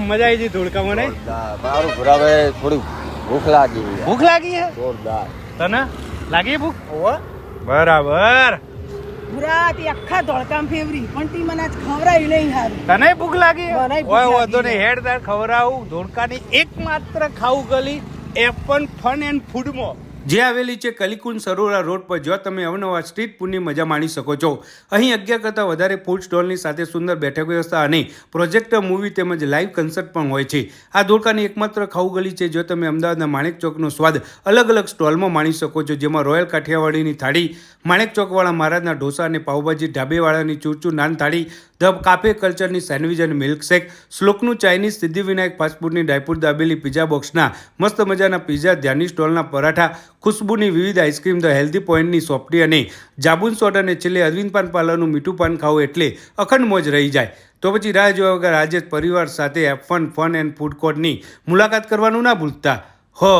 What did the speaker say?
મજા આવી ગઈ ધોળકા મને. મારું ભરાવે થોડી ભૂખ લાગી ભૂખ લાગી હે જોરદાર. તને? લાગી ભૂખ? બરાબર. ભૂરાતી આખા ધોળકામ ફેવરી. પણ તી મને આજ ખવડાવી નહીં હારું. તને ભૂખ લાગી ઓય વાંધો નહીં. હેડ તાર ખવડાવું. ધોળકાની એકમાત્ર ખાવું ગલી એપન ફન એન્ડ ફૂડમાં જે આવેલી છે કલિકુન સરોરા રોડ પર જો તમે અવનવા સ્ટ્રીટ ફૂડની મજા માણી શકો છો. અહીં અગિયાર કરતાં વધારે ફૂડ સ્ટોલની સાથે સુંદર બેઠક વ્યવસ્થા અને પ્રોજેક્ટર મૂવી તેમજ લાઈવ કન્સર્ટ પણ હોય છે. આ ધોળકાની એકમાત્ર ખાઉ ગલી છે જો તમે અમદાવાદના માણેક ચોકનો સ્વાદ અલગ અલગ સ્ટોલમાં માણી શકો છો. જેમાં રોયલ કાઠિયાવાડીની થાળી, માણેક ચોકવાળા મહારાજના ઢોસા અને પાઉભાજી, ઢાબેવાળાની ચૂરચૂર નાન થાળી ધ કાફે કલ્ચરની સેન્ડવિચ અને મિલ્કશેક. શ્લોકનું ચાઇનીઝ સિદ્ધિવિનાયક ફાસ્ટફૂડની ડાયપુર દાબેલી પિઝા બોક્સના મસ્ત મજાના પિઝા ધ્યાની સ્ટોલના પરાઠા, ખુશ્બુની વિવિધ આઈસ્ક્રીમ ધ હેલ્ધી પોઈન્ટની સોફ્ટી અને જાબુન સોડ અને છેલ્લે અરવિંદ પાન પાર્લરનું મીઠું પાન ખાવું એટલે અખંડ મોજ રહી જાય. તો પછી રાહ જોયા વગર આજે પરિવાર સાથે ફન ફન એન્ડ ફૂડ કોર્ટની મુલાકાત કરવાનું ના ભૂલતા. હો!